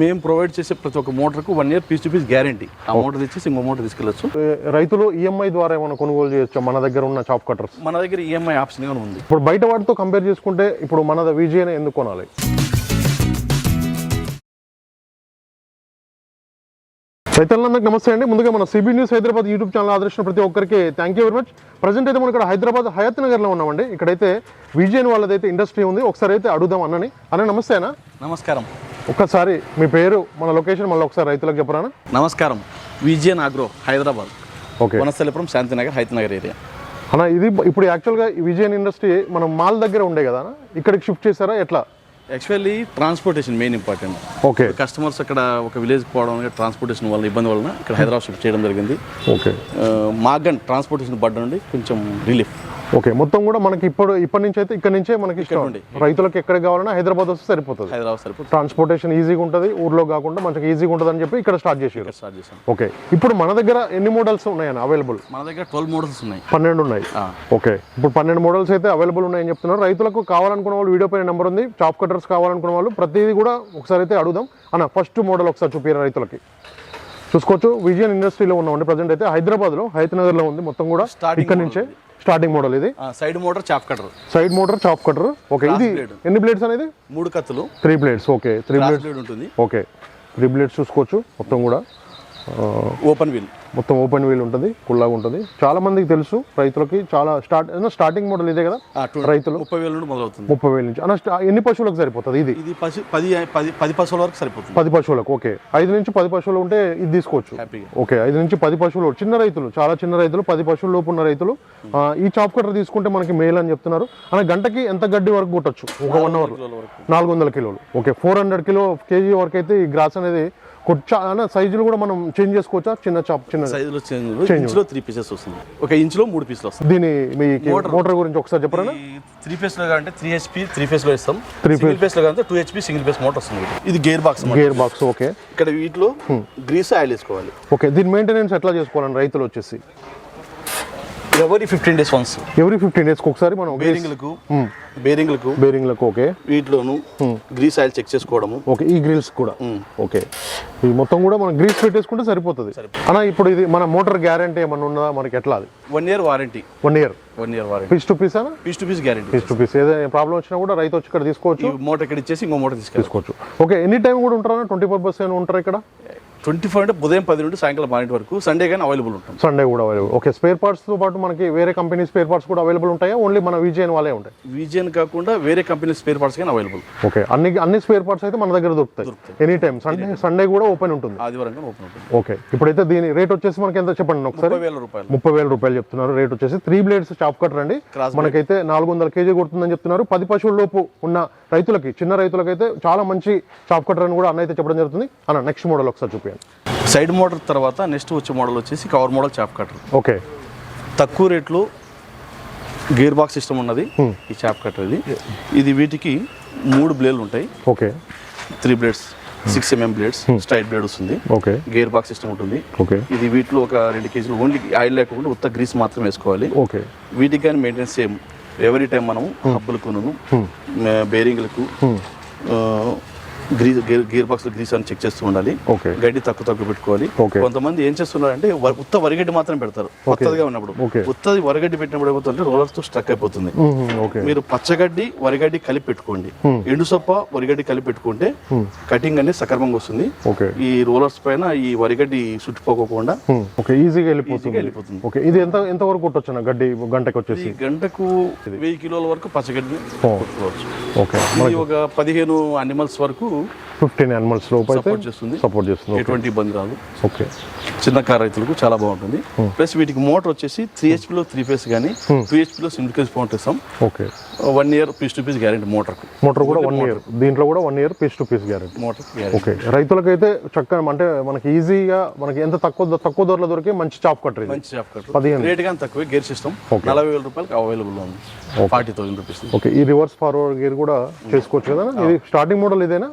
మేము ప్రొవైడ్ చేసే ప్రతి ఒక్క మోటార్కు one year piece to piece guarantee ఆ మోటార్ తెచ్చేసి ఇంకో మోటార్ తీసుకెళ్ళచ్చు. రైతులు ఈఎంఐ ద్వారా ఏమైనా కొనుగోలు చేయొచ్చా? మన దగ్గర ఉన్న చాప్ కట్టర్స్ మన దగ్గర E ఈఎంఐ ఆప్షన్ కూడా ఉంది? ఇప్పుడు బయట వాటితో కంపేర్ చేసుకుంటే ఇప్పుడు మన విజయనే ఎందుకు కొనాలి? రైతులందరికీ నమస్తే అండి. ముందుగా మన CB news Hyderabad YouTube channel ఆదర్శించిన ప్రతి ఒక్కరికి thank you very much present అయితే మనం ఇక్కడ హైదరాబాద్ హయత్ నగర్లో ఉన్నామండి. ఇక్కడైతే విజయన్ వాళ్ళదైతే ఇండస్ట్రీ ఉంది. ఒకసారి అయితే అడుగుదాం అన్నని. అన్న నమస్తే అన్న. నమస్కారం. ఒక్కసారి మీ పేరు మన లొకేషన్ మళ్ళీ ఒకసారి రైతులకు చెప్పరా నమస్కారం. Vijayan agro Hyderabad. Okay. Vanasthalipuram Shantinagar Hayathnagar area. అన్న ఇది ఇప్పుడు యాక్చువల్గా విజయన్ ఇండస్ట్రీ మనం మాల్ దగ్గర ఉండే కదా? ఇక్కడికి షిఫ్ట్ చేశారా? ఎట్లా? Actually transportation main important okay customers అక్కడ ఒక విలేజ్కి పోవడం ట్రాన్స్పోర్టేషన్ వల్ల ఇబ్బంది వలన ఇక్కడ హైదరాబాద్ షిఫ్ట్ చేయడం జరిగింది. ఓకే మాగన్ ట్రాన్స్పోర్టేషన్ బడ్డ నుండి కొంచెం రిలీఫ్ ఓకే మొత్తం కూడా మనకి ఇప్పుడు ఇప్పటి నుంచి అయితే ఇక్కడ నుంచే మనకి ఇష్టం. రైతులకు ఎక్కడ కావాలన్నా హైదరాబాద్ వస్తే సరిపోతుంది. హైదరాబాద్ సరిపోతుంది. ట్రాన్స్పోర్టేషన్ ఈజీగా ఉంటుంది ఊర్లో కాకుండా మంచిగా ఈజీగా ఉంటుంది అని చెప్పి ఇక్కడ స్టార్ట్ చేసారు స్టార్ట్ చేసాం ఓకే ఇప్పుడు మన దగ్గర ఎన్ని మోడల్స్ ఉన్నాయన్న అవైలబుల్ మన దగ్గర ట్వెల్వ్ మోడల్స్ ఉన్నాయి. పన్నెండు ఉన్నాయి. ఓకే ఇప్పుడు పన్నెండు మోడల్స్ అయితే అవైలబుల్ ఉన్నాయని చెప్తున్నారు. రైతులకు కావాలనుకున్న వాళ్ళు వీడియో పైన నెంబర్ ఉంది. చాప్ కట్టర్స్ కావాలనుకున్న వాళ్ళు ప్రతిదీ కూడా ఒకసారి అయితే అడుగుదాం. అన్న ఫస్ట్ మోడల్ ఒకసారి చూపించారు రైతులకి? చూసుకోవచ్చు. విజయన్ ఇండస్ట్రీలో ఉన్నామండి. ప్రజెంట్ అయితే హైదరాబాద్లో హైత్ నగర్లో ఉంది మొత్తం కూడా. ఇక్కడ నుంచే. స్టార్టింగ్ మోడల్ ఇది. Side motor chop cutter side motor chop cutter okay ఇది. ఎన్ని బ్లేడ్స్ అనేది? మూడు కత్తులు. Three blades okay three blades blade ఉంటుంది. ఓకే త్రీ బ్లేడ్స్ చూసుకోవచ్చు మొత్తం కూడా. ఓపెన్ వీల్ మొత్తం ఓపెన్ వీల్ ఉంటుంది కుల్లాగా ఉంటుంది. చాలా మందికి తెలుసు రైతులకి చాలా స్టార్ట్ స్టార్టింగ్ మోడల్ ఇదే కదా? రైతులు. ముప్పై వేల నుండి మొదలవుతుంది. ముప్పై వేల నుంచి. అన్న ఎన్ని పశువులకు సరిపోతుంది ఇది? ఇది పది పది పశువుల వరకు సరిపోతుంది. పది పశువులకు ఓకే. ఐదు నుంచి పది పశువులు ఉంటే ఇది తీసుకోవచ్చు. ఓకే ఐదు నుంచి పది పశువులు. చిన్న రైతులు చాలా చిన్న రైతులు పది పశువుల లోపు ఉన్న రైతులు ఈ చాప్ కట్టర్ తీసుకుంటే మనకి మేల్ అని చెప్తున్నారు. అన్న గంటకి ఎంత గడ్డి వరకు కొట్టచ్చు? ఒక వన్ అవర్ నాలుగు వందల కిలోలు. Okay four hundred kilo KG వరకు అయితే ఈ గ్రాస్ అనేది అన్న సైజులు కూడా మనం చేంజ్ చేసుకోవచ్చా? చిన్న చాప్ చిన్న సైజులో చేంజ్ ఇంచులో త్రీ పీసెస్ వస్తుంది. ఒక ఇంచులో మూడు పీసులు వస్తుంది దీని మీ మోటార్ గురించి ఒకసారి చెప్పరా? త్రీ ఫేస్లో అంటే త్రీ హెచ్పి త్రీ ఫేస్లో ఇస్తాం. సింగిల్ ఫేస్లో అంటే two HP single phase motor వస్తుంది ఇది gear box gear box okay ఇక్కడ వీటిలో గ్రీస్ ఆయిల్ వేసుకోవాలి ఓకే దీని మెయింటెనెన్స్ ఎట్లా చేసుకోవాలని రైతులు వచ్చేసి? Every fifteen days once every fifteen డేస్కి ఒకసారి మనం బేరింగ్లకు బేరింగ్లకు బేరింగ్లకు ఓకే. వీటిలోను గ్రీస్ ఆయిల్ చెక్ చేసుకోవడము. ఓకే ఈ గ్రిల్స్ కూడా. ఓకే. ఈ మొత్తం కూడా మనం గ్రీస్ పెట్టేసుకుంటే సరిపోతుంది. అన్న ఇప్పుడు ఇది మన మోటార్ గ్యారంటీ ఏమన్నా ఉన్నదా? మనకి ఎట్లా అది? One year warranty one year one year warranty piece to piece అన్న piece to piece guarantee piece to piece ఏదైనా ప్రాబ్లం వచ్చినా కూడా రైతు వచ్చి ఇక్కడ తీసుకోవచ్చు. ఈ మోటార్ ఇక్కడ ఇచ్చేసి ఇంకో మోటార్ తీసుకోవచ్చు. ఓకే ఎనీ టైం కూడా ఉంటారా? ట్వంటీ ఫోర్ బస్ అయినా ఉంటారా ఇక్కడ? ట్వంటీ ఫోర్ అంటే ఉదయం పది నుండి సాయంకాలం పన్నెండు వరకు సండే కానీ అవైలబుల్ ఉంటుంది. సండే కూడా అవైలబుల్ ఓకే స్పేర్ పార్ట్స్తో పాటు మనకి వేరే కంపెనీ స్పేర్ పార్ట్స్ కూడా అవైలబుల్ ఉంటాయా? ఓన్లీ మన విజయన్ వాళ్ళే ఉంటాయి? విజయన్ కాకుండా వేరే కంపెనీ స్పేర్ పార్ట్స్ కానీ అవైలబుల్ ఓకే అన్ని అన్ని స్పేర్ పార్ట్స్ అయితే మన దగ్గర దొరుకుతాయి. ఎనీ టైం సండే సండే కూడా ఓపెన్ ఉంటుంది. ఆదివారం ఓపెన్ ఉంటుంది. ఓకే ఇప్పుడైతే దీని రేట్ వచ్చేసి మనకి ఎంత చెప్పండి ఒకసారి? ముప్పై వేల రూపాయలు. ముప్పై వేల రూపాయలు చెప్తున్నారు. రేట్ వచ్చేసి త్రీ బ్లేడ్స్ చాప్ కట్టర్ అండి. Cross మనకైతే నాలుగు వందల కేజీ కొడుతుందని చెప్తున్నారు. పది పశువుల లోపు ఉన్న రైతులకి చిన్న రైతులకైతే చాలా మంచి చాప్ కట్టర్ అని కూడా అన్న అయితే చెప్పడం జరుగుతుంది. అన్న నెక్స్ట్ మోడల్ ఒకసారి చూపించండి సైడ్ మోటార్ తర్వాత నెక్స్ట్ వచ్చే మోడల్ వచ్చేసి cover model chop cutter okay. తక్కువ రేట్లో గేర్ బాక్స్ సిస్టమ్ ఉన్నది ఈ చాప్ కటర్ ఇది. ఇది వీటికి మూడు బ్లేడ్లు ఉంటాయి. Okay. Three blades six MM blades straight blade వస్తుంది. ఓకే. గేర్ బాక్స్ సిస్టమ్ ఉంటుంది. ఓకే. ఇది వీటిలో ఒక రెండు కేజీలు ఓన్లీ ఆయిల్ లేకుండా ఉత్త గ్రీస్ మాత్రం వేసుకోవాలి. ఓకే. వీటికి కానీ మెయింటెనెన్స్ సేమ్. ఎవరీ టైం మనం హబ్బులకును బేరింగ్లకు grease gear gear box grease అని చెక్ చేస్తూ ఉండాలి. ఓకే. గడ్డి తక్కువ తక్కువ పెట్టుకోవాలి. కొంతమంది ఏం చేస్తున్నారంటే ఉత్త వరిగడ్డి మాత్రం పెడతారు. కొత్తగా ఉన్నప్పుడు. ఉత్తది వరిగడ్డి పెట్టినప్పుడు ఏమవుతుందంటే రోలర్స్తో స్ట్రక్ అయిపోతుంది. ఓకే. మీరు పచ్చగడ్డి వరిగడ్డి కలిపి పెట్టుకోండి. ఎండు సొప్ప వరిగడ్డి కలిపి పెట్టుకుంటే కటింగ్ అనేది సక్రమంగా వస్తుంది. ఓకే. ఈ రోలర్స్ పైన ఈ వరిగడ్డి చుట్టుపోకోకుండా ఓకే. ఈజీగా వెళ్ళిపోతుంది. ఓకే. ఇది ఎంత ఎంత వరకు కొట్టొచ్చు గడ్డి గంటకి వచ్చేసి? గంటకు వెయ్యి కిలోల వరకు పచ్చగడ్డి కొట్టుకోవచ్చు. ఓకే. ఇది ఒక పదిహేను అనిమల్స్ వరకు ఫిఫ్టీన్ అనిమల్స్ లోపు అయితే సపోర్ట్ చేస్తుంది. సపోర్ట్ చేస్తుంది. ఎటువంటి ఇబ్బంది రాదు. ఓకే చిన్న కార్ రైతులకు చాలా బాగుంటుంది. ప్లస్ వీటికి మోటార్ వచ్చేసి త్రీ హెచ్పిలో త్రీ ఫేస్ కానీ టూ హెచ్పిలో సింగిల్ ఫేస్ మోటార్ ఇస్తాం okay one year piece to piece guarantee మోటార్కు motor కూడా వన్ ఇయర్ దీంట్లో కూడా one year piece to piece guarantee motor okay రైతులకైతే చక్కగా అంటే మనకి ఈజీగా మనకి ఎంత తక్కువ తక్కువ ధరలో దొరికే మంచి చాప్ కట్టర్ మంచి షాప్ కట్టర్ పదిహేను. రేట్ కానీ తక్కువే గేర్ సిస్టమ్ నలభై వేల రూపాయలకి అవైలబుల్ ఉంది. ఫార్టీ థౌసండ్ రూపీస్ ఓకే ఈ రివర్స్ ఫార్వర్డ్ గేర్ కూడా చేసుకోవచ్చు కదా? ఇది స్టార్టింగ్ మోడల్ ఇదేనా?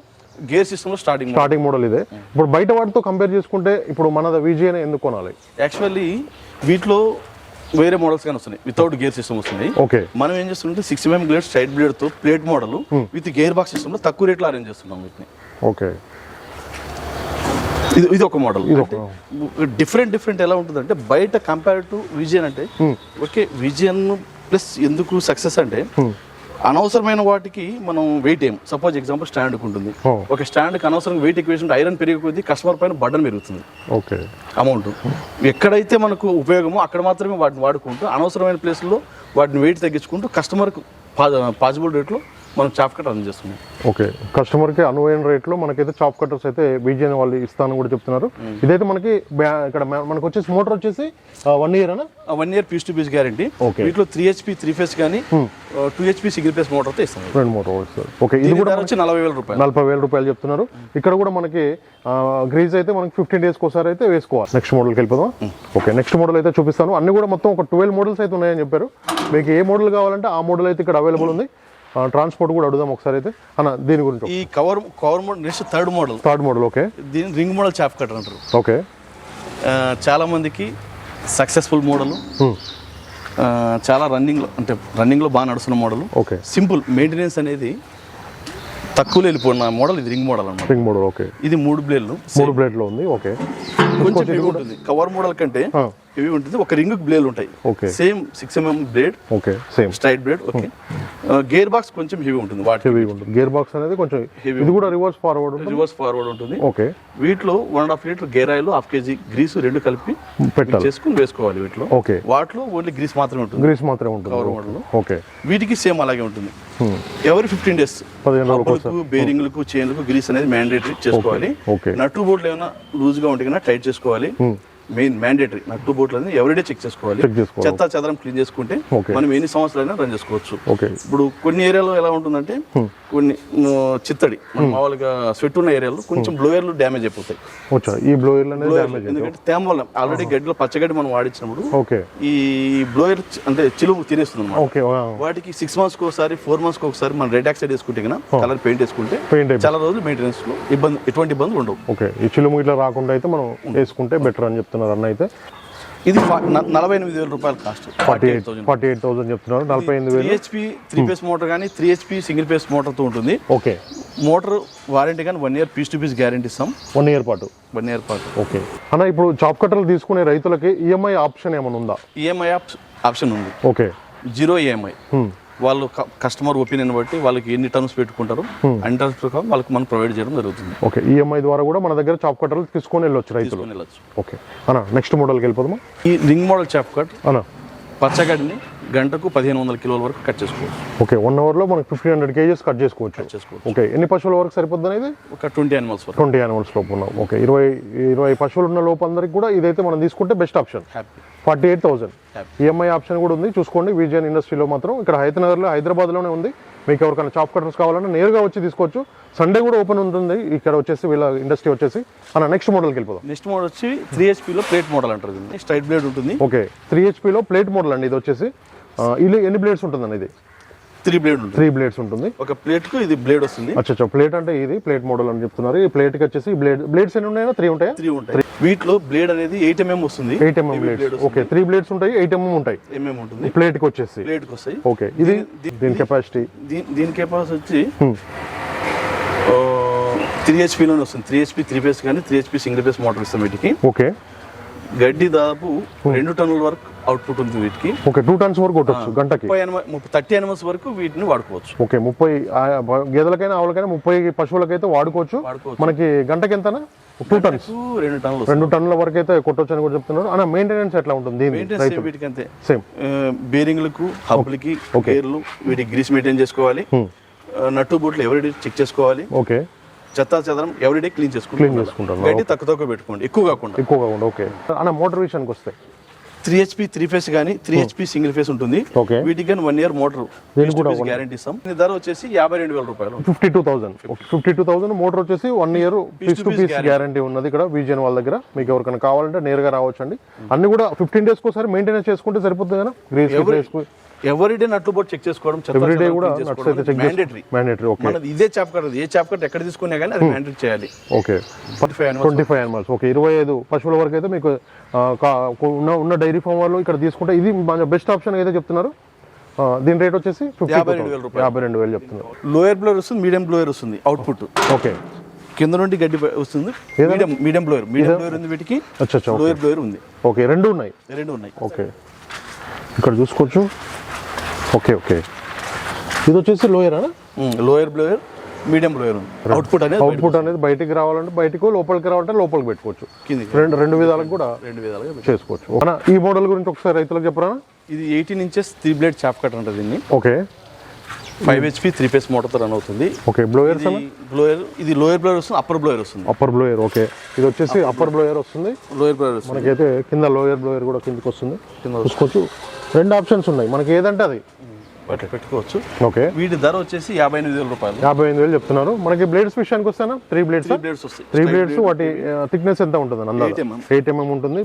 గేర్ సిస్టంలో స్టార్టింగ్ స్టార్టింగ్ మోడల్ ఇదే. ఇప్పుడు బయట వాటితో కంపేర్ చేసుకుంటే ఇప్పుడు మన విజయనే ఎందుకు కొనాలి? యాక్చువల్లీ వీటిలో వేరే మోడల్స్ కానీ వస్తున్నాయి. వితౌట్ గేర్ సిస్టమ్ వస్తున్నాయి. ఓకే. మనం ఏం చేస్తుంటే six MM blade side బ్లేడ్తో plate model with gear box సిస్టమ్లో తక్కువ రేట్లో అరేంజ్ చేస్తున్నాం వీటిని. ఓకే. ఇది ఇది ఒక మోడల్ డిఫరెంట్ డిఫరెంట్ ఎలా ఉంటుందంటే బయట కంపేర్ టు విజయన్ అంటే ఓకే విజయన్ ప్లస్ ఎందుకు సక్సెస్ అంటే అనవసరమైన వాటికి మనం వెయిట్ ఏం సపోజ్ ఎగ్జాంపుల్ స్టాండ్ ఉంటుంది. ఒక స్టాండ్కి అనవసరంగా వెయిట్ ఎక్కువ ఐరన్ పెరిగే కొద్దీ కస్టమర్ పైన బడ్డన్ పెరుగుతుంది. ఓకే. అమౌంట్ ఎక్కడైతే మనకు ఉపయోగమో అక్కడ మాత్రమే వాటిని వాడుకుంటూ అనవసరమైన ప్లేస్లో వాటిని వెయిట్ తగ్గించుకుంటూ కస్టమర్కు పాసిబుల్ రేట్లో మనం చాప్ కట్ అందజేస్తున్నాం ఓకే. కస్టమర్కి అనువైన రేట్లో మనకైతే చాప్ కట్టర్స్ అయితే బీజేని వాళ్ళు ఇస్తానని కూడా చెప్తున్నారు. ఇదైతే మనకి ఇక్కడ మనకు వచ్చేసి మోటార్ వచ్చేసి వన్ ఇయర్ అనా one year piece to piece guarantee Okay. వీటిలో త్రీ హెచ్పి త్రీ ఫేస్ కానీ టూ హెచ్పి సింగిల్ ఫేస్ మోటార్తో ఇస్తాం. రెండు మోటార్ వస్తుంది ఓకే ఇది కూడా కూడా వచ్చి నలభై వేల రూపాయలు. నలభై వేల రూపాయలు చెప్తున్నారు. ఇక్కడ కూడా మనకి గ్రీజ్ అయితే మనకి ఫిఫ్టీన్ డేస్కి ఒకసారి అయితే వేసుకోవాలి. నెక్స్ట్ మోడల్కి వెళ్ళిపోదాం ఓకే నెక్స్ట్ మోడల్ అయితే చూపిస్తాను. అన్ని కూడా మొత్తం ఒక ట్వెల్వ్ మోడల్స్ అయితే ఉన్నాయని చెప్పారు. మీకు ఏ మోడల్ కావాలంటే ఆ మోడల్ అయితే ఇక్కడ అవైలబుల్ ఉంది. ట్రాన్స్పోర్ట్ కూడా అడుగుదాం ఒకసారి అయితే. అన్న దీని గురించి ఈ cover cover model next third model third model okay దీని రింగ్ మోడల్ చాప్ కట్టర్ అంటారు. ఓకే ఆ, చాలా మందికి సక్సెస్ఫుల్ మోడల్ Hmm. చాలా రన్నింగ్లో అంటే రన్నింగ్లో బాగా నడుస్తున్న మోడల్ ఓకే సింపుల్ మెయింటెనెన్స్ అనేది తక్కువలో వెళ్ళిపోయిన మోడల్ ఇది రింగ్ మోడల్ అన్నమాట. Ring model okay. ఇది మూడు బ్లేడ్లు. మూడు ప్లేట్లో ఉంది ఓకే. కొంచెం heavy ఉంటుంది. కవర్ మోడల్ కంటే. ఇవి ఉంటుంది. ఒక రింగ్ బ్లేడ్ ఉంటాయి. Okay. Same six MM blade okay same. Straight blade okay. Gear box కొంచెం హెవీ ఉంటుంది వాటి హెవీ ఉంటుంది. గేర్ బాక్స్ అనేది కొంచెం ఇది కూడా రివర్స్ ఫార్వర్డ్ ఉంటుంది? రివర్స్ ఫార్వర్డ్ ఉంటుంది. ఓకే. వీటిలో one and half litre gear oil half KG grease రెండు కలిపి పెట్టాలి. చేసుకుని వేసుకోవాలి వీటిలో. ఓకే. వాటిలో ఓన్లీ గ్రీస్ మాత్రమే ఉంటుంది. గ్రీస్ మాత్రమే ఉంటుంది. Cover model okay. వీటికి సేమ్ అలాగే ఉంటుంది. Hmm. ఎవరి ఫిఫ్టీన్ డేస్ పదిహేను బేరింగ్లకు చైన్లకు గ్రీస్ అనేది మ్యాండేటరీ చేసుకోవాలి. నట్టు బోట్లు ఏమైనా లూజ్గా ఉంటే కన్నా టైట్ చేసుకోవాలి. మెయిన్ మ్యాండేటరీ నట్టు బోట్లు అనేది ఎవరిడే చెక్ చేసుకోవాలి. చెత్త చెదరం క్లీన్ చేసుకుంటే. మనం ఎన్ని సంవత్సరాలైనా రన్ చేసుకోవచ్చు. ఓకే ఇప్పుడు కొన్ని ఏరియాలో ఎలా ఉంటుందంటే కొన్ని మ్, చిత్తడి మన మామూలుగా స్వెట్ ఉన్న ఏరియాలో కొంచెం బ్లోయర్లు డ్యామేజ్ అయిపోతాయి. ఈ ఎందుకంటే తేమ వల్ల ఆల్రెడీ గడ్డిలో పచ్చగడ్డి మనం వాడించినప్పుడు ఓకే ఈ బ్లోయర్ అంటే చిలువు తినేస్తుంది వాటికి సిక్స్ మంత్స్కి ఒకసారి ఫోర్ మంత్స్కి ఒకసారి మనం రెడ్ ఆక్సైడ్ వేసుకుంటే కన్నా కలర్ పెయింట్ వేసుకుంటే చాలా రోజులు మెయింటెనెన్స్లో ఇబ్బంది ఎటువంటి ఇబ్బందులు ఉండవు. ఓకే ఈ చిలుము ఇట్లా రాకుండా అయితే మనం వేసుకుంటే బెటర్ అని చెప్తున్నారు అన్న అయితే ఇది నలభై ఎనిమిది వేల రూపాయలు cost. Forty eight forty eight thousand చెప్తున్నారు. నలభై ఎనిమిది వేలు. హెచ్పి త్రీ ఫేస్ మోటార్ కానీ త్రీ హెచ్పి సింగిల్ ఫేస్ మోటార్తో ఉంటుంది. ఓకే. మోటార్ వారంటీ కానీ one year piece to piece guarantee ఇస్తాం. వన్ ఇయర్ పాటు. వన్ ఇయర్ పాటు. ఓకే. అన్న ఇప్పుడు చాప్ కట్టర్లు తీసుకునే రైతులకి ఈఎంఐ ఆప్షన్ ఏమైనా ఉందా? ఈఎంఐ ఆప్షన్ ఉంది. ఓకే. Zero EMI Hmm. వాళ్ళు కస్టమర్ ఒపీనియన్ బట్టి వాళ్ళకి ఎన్ని టర్మ్స్ పెట్టుకుంటారు అన్ని టర్మ్స్ ప్రకారం వాళ్ళకి మనం ప్రొవైడ్ చేయడం జరుగుతుంది. ఓకే ఈఎంఐ ద్వారా కూడా మన దగ్గర చాప్ కట్టర్లు తీసుకొని వెళ్ళొచ్చు రైతులు. తీసుకొని వెళ్ళచ్చు. ఓకే అన్న నెక్స్ట్ మోడల్కి వెళ్ళిపోదామా? ఈ రింగ్ మోడల్ చాప్ కట్ అన్న. పచ్చగడ్డిని గంటకు పదిహేను వందల కిలోల వరకు కట్ చేసుకోవచ్చు. ఓకే వన్ అవర్లో మనకి ఫిఫ్టీన్ హండ్రెడ్ కేజెస్ కట్ చేసుకోవచ్చు. ఓకే ఎన్ని పశువుల వరకు సరిపోద్ది అనేది ఒక ట్వంటీ అనిమల్స్ వరకు. ట్వంటీ యానిమల్స్ లోపు ఉన్నాం. ఓకే ఇరవై ఇరవై పశువులు ఉన్న లోపు అందరికి కూడా ఇదైతే మనం తీసుకుంటే best option happy forty eight thousand. EMI option కూడా ఉంది. చూసుకోండి. విజయన్ ఇండస్ట్రీలో మాత్రం ఇక్కడ హైదరాబాద్లో హైదరాబాద్లోనే ఉంది. మీకు ఎవరికైనా చాప్ కట్టర్స్ కావాలన్నా నేరుగా వచ్చి తీసుకోవచ్చు. సండే కూడా ఓపెన్ ఉంటుంది. ఇక్కడ వచ్చేసి వీళ్ళ ఇండస్ట్రీ వచ్చేసి. అన్న నెక్స్ట్ మోడల్కి వెళ్ళిపోదాం. నెక్స్ట్ మోడల్ వచ్చి త్రీ హెచ్పిలో ప్లేట్ మోడల్ అంటారు దీన్ని. స్ట్రైట్ బ్లేడ్ ఉంటుంది. ఓకే త్రీ హెచ్పిలో ప్లేట్ మోడల్ అండి ఇది వచ్చేసి. ఇది ఎన్ని బ్లేడ్స్ ఉంటుందండి ఇది? త్రీ బ్లేడ్ త్రీ బ్లేడ్స్ ఉంటుంది. ఒక ప్లేట్కు ఇది బ్లేడ్ వస్తుంది. అచ్చా ప్లేట్ అంటే ఇది ప్లేట్ మోడల్ అని చెప్తున్నారు. ఈ ప్లేట్కి వచ్చేసి బ్లేడ్ బ్లేడ్స్ ఎన్ని ఉన్నాయో? త్రీ ఉంటాయా? త్రీ ఉంటాయి. వీటిలో బ్లేడ్ అనేది ఎయిట్ ఎంఎం వస్తుంది. Eight MM blades. Okay three blades ఉంటాయి ఎయిట్ ఎంఎం ఉంటాయి. ఎంఎం ఉంటుంది. ప్లేట్కి వచ్చేసి. ప్లేట్కి వస్తాయి. ఓకే ఇది దీని కెపాసిటీ దీని దీని కెపాసిటీ వచ్చి త్రీ హెచ్పిలోనే వస్తుంది. త్రీ హెచ్పి త్రీ ఫేస్ కానీ three HP single phase motor ఇస్తాం వీటికి. ఓకే. గడ్డి దాదాపు రెండు టన్నుల వరకు అవుట్పుట్ ఉంది వీటికి. ఓకే టూ టన్స్ వరకు కొట్టొచ్చు గంటకి. థర్టీ ఎనిమల్స్ వరకు వీటిని వాడుకోవచ్చు. ఓకే ముప్పై గేదెలకైనా ఆవులకైనా ముప్పై పశువులకైతే వాడుకోవచ్చు. మనకి గంటకి ఎంతనా? Two tons. రెండు టన్నులు రెండు టన్నుల వరకు అయితే కొట్టొచ్చు అని కూడా చెప్తున్నారు. అన్న మెయింటెనెన్స్ ఎట్లా ఉంటుంది వీటికి అంతే. సేమ్. బేరింగ్లకు హబ్లకి గేర్లు వీటికి గ్రీస్ మెయింటైన్ చేసుకోవాలి. నట్టు బూట్లు ఎవరిడే చెక్ చేసుకోవాలి. ఓకే. చెత్త చెదరం ఎవరిడే క్లీన్ క్లీన్ చేసుకుంటాం. చేసుకుంటాను గడ్డి తక్కువ తక్కువ పెట్టుకోండి. ఎక్కువ కాకుండా. ఎక్కువగా ఉండు ఓకే. అన్న మోటార్ విషయానికి వస్తే త్రీ హెచ్పి త్రీ ఫేస్ కానీ త్రీ హెచ్పి సింగిల్ ఫేస్ ఉంటుంది. ఓకే వీటికి కానీ వన్ ఇయర్ మోటార్ గ్యారంటీ ఇస్తాం దీని ధర వచ్చేసి యాభై రెండు వేల రూపాయలు. Fifty two thousand fifty two thousand motor వచ్చేసి one year piece to piece guarantee ఉన్నది ఇక్కడ విజయన్ వాళ్ళ దగ్గర. మీకు ఎవరికైనా కావాలంటే నేరుగా రావచ్చు అండి అన్ని కూడా ఫిఫ్టీన్ డేస్కి ఒకసారి మెయింటెనెన్స్ చేసుకుంటే సరిపోతుంది కదా గ్రీస్ ఎవరిడే నట్లు బోట్ చెక్ చేసుకోవడం ఎవ్రీడే కూడా నట్స్ అయితే చెక్ మ్యాండేటరీ మ్యాండేటరీ ఓకే మనది ఇదే చాప్ కట్ ఏ చాప్ కట్ ఎక్కడ తీసుకున్నా కానీ అది మ్యాండేటరీ చేయాలి. Okay twenty five animals okay ఇరవై ఐదు పశువుల వరకు అయితే మీకు ఉన్న ఉన్న డైరీ ఫామ్ వాళ్ళు ఇక్కడ తీసుకుంటే ఇది బెస్ట్ ఆప్షన్ ఏదో చెప్తున్నారు దీని రేట్ వచ్చేసి యాభై రెండు వేల రూపాయలు. యాభై రెండు వేలు చెప్తున్నారు. లోయర్ బ్లోయర్ వస్తుంది మీడియం బ్లోయర్ వస్తుంది అవుట్పుట్ ఓకే కింద నుండి గడ్డి వస్తుంది medium medium blower medium blower ఉంది వీటికి లోయర్ బ్లోయర్ ఉంది. ఓకే రెండు ఉన్నాయి. రెండు ఉన్నాయి. ఓకే ఇక్కడ చూసుకోవచ్చు. Okay okay. ఇది వచ్చేసి లోయరా lower blower medium blower output అనేది అవుట్పుట్ అనేది బయటికి రావాలంటే బయటకు లోపలికి రావాలంటే లోపలికి పెట్టుకోవచ్చు. రెండు రెండు విధాలకు కూడా రెండు విధాలుగా చేసుకోవచ్చు. ఈ మోడల్ గురించి ఒకసారి రైతులకు చెప్పరా ఇది eighteen inches three blade chop cut ఉంటుంది దీన్ని. Okay. Five HP three phase మోటార్తో run అవుతుంది. ఓకే బ్లోయర్స్ ఇది బ్లోయర్ ఇది లోయర్ బ్లోయర్ వస్తుంది అప్పర్ బ్లోయర్ వస్తుంది. Upper blower okay. ఇది వచ్చేసి అప్పర్ బ్లోయర్ వస్తుంది. లోయర్ బ్లోయర్ వస్తుంది. మనకైతే కింద లోయర్ బ్లోయర్ కూడా కిందకి వస్తుంది. కింద చూసుకోవచ్చు. రెండు ఆప్షన్స్ ఉన్నాయి. మనకి ఏదంటే అది. పెట్టుకోవచ్చు. ఓకే వీటి ధర వచ్చేసి యాభై ఎనిమిది వేల రూపాయలు. యాభై ఎనిమిది వేలు చెప్తున్నారు. మనకి బ్లేడ్స్ విషయానికి వస్తానా? త్రీ బ్లేడ్స్ త్రీ బ్లేడ్స్ వస్తాయి. త్రీ బ్లేడ్స్ వాటి థిక్నెస్ ఎంత ఉంటుంది అందాజ? 8. ఎయిట్ ఎంఎం ఉంటుంది.